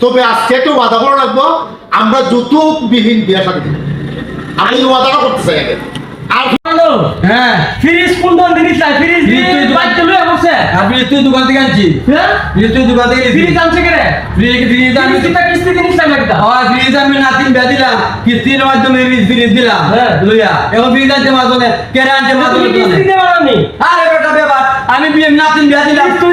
তবে আজকে একটু বাধা করে রাখব আমরা যৌতুকবিহীন বিয়ে সাথে আমি ওয়াদাটা করতে চাই আগে। হ্যাঁ। ফ্রিজ কোন কোন জিনিস নাই ফ্রিজ ফ্রিজ তুই বাইক চলে বসে। আপনি তুই দোকান থেকে আনছি। হ্যাঁ? ফ্রিজ তুই দোকান থেকে ফ্রিজ আনছে কেন ফ্রিজ ফ্রিজ আমি কিস্তি হয় ফ্রিজ নাতিন বেয়া দিলাম। কিস্তির মাধ্যমে ফ্রিজ ফ্রিজ দিলাম। হ্যাঁ। লইয়া। এখন ফ্রিজ কিস্তি দেবা আরে বেটা ব্যাপার আমি নাতিন দিলাম। তুই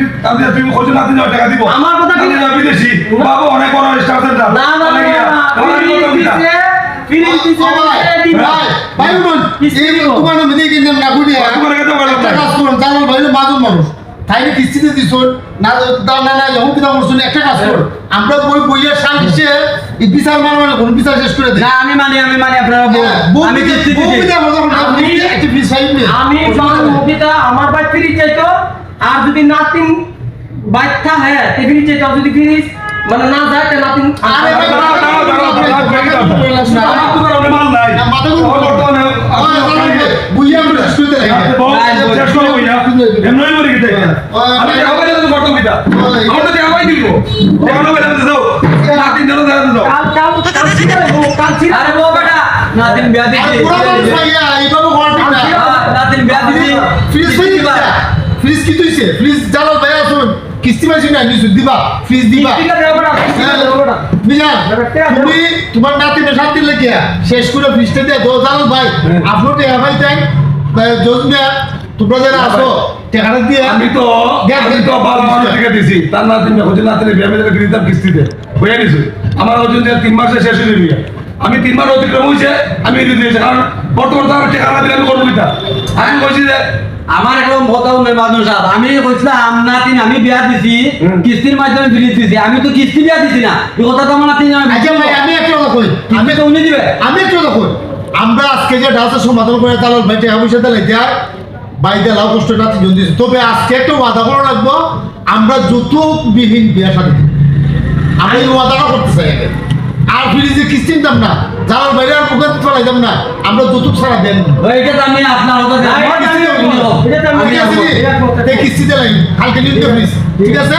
তুমি খোঁজ না দিলে টাকা দিব। আমার কথা বিদেশি। বাবা অনেক বড় না ভাই ভাই বল এই তোমার নামে দিয়ে দিন না। গুড়ি মানুষ। তাইলে কিস্তিতে দিছ না দাও না না যখন কিনা করছ একটা কাজ হ্যাঁ। বই বইয়া সালিশে বিচার মানে কোন বিচার শেষ করে দিই। না আমি মানি আমি মানি আপনারা হ্যাঁ, আমি কিস্তি আমার ভাই ফিরে চাইতো। আর যদি নাতিন বাচ্চা হ্যাঁ টিভি চেয়ে যদি ফিরিস মানে না যায় তাহলে আপনি আরে নাতিন বিয়া দিছি এইভাবে ঘণ্টা নাতিন বিয়া দিছি ফ্রিজ ফ্রিজ ফ্রিজ কি তুইছে ফ্রিজ জ্বালাও ভাই আসুন কিস্তি মাসে অ্যাডমিশন দিবা ফিস দিবা। হ্যাঁ, তুমি তোমার নাতি না শান্তি লেখিয়া শেষ করে ফিসটা দিয়ে দো জানো ভাই হ্যাঁ। আপনার টেকা ভাই তাই তোমরা যারা আসো টেকাটা দিয়ে আমি তো আমি তো বারো দিছি। তার নাতি না নাতি নেবে আমি দিতাম কিস্তিতে। হয়ে গেছে। আমার হচ্ছে তিন মাসে শেষ হয়ে যাবে। আমি তিনবার অতিক্রম হয়েছে আমি দিয়েছি। কারণ দিলে আমি করব আমি বলছি যে আমার একদম নেই মানুষ সাহেব আমি কইছিলাম আমি বিয়া দিছি। কিস্তির মাধ্যমে ফ্রিজ দিছি। আমি তো কিস্তি বিয়া দিছি না। এই কথা তো আমার নাতিন আচ্ছা ভাই আমি একটা কথা কই। আমি তো উনি দিবে। আমি একটা কথা কই। আমরা আজকে যে ডান্সের সমাধান করে তালাল ভাই টেকা পয়সা দিলে দেয় বাইরে লাভ কষ্ট নাতি জন দিয়েছে তবে আজকে একটা ওয়াদা করে রাখব আমরা যৌতুকবিহীন বিয়ে সাথে আমি এই ওয়াদাটা করতে চাই আর ফ্রিজে কিস্তি নিতাম না যাওয়ার বাইরে আর মুখে ফেলাইতাম না আমরা যৌতুক ছাড়া দেন তো আমি আপনার এটা আমি আসিনি কিস্তিতে লাগি কালকে নিতে ঠিক আছে?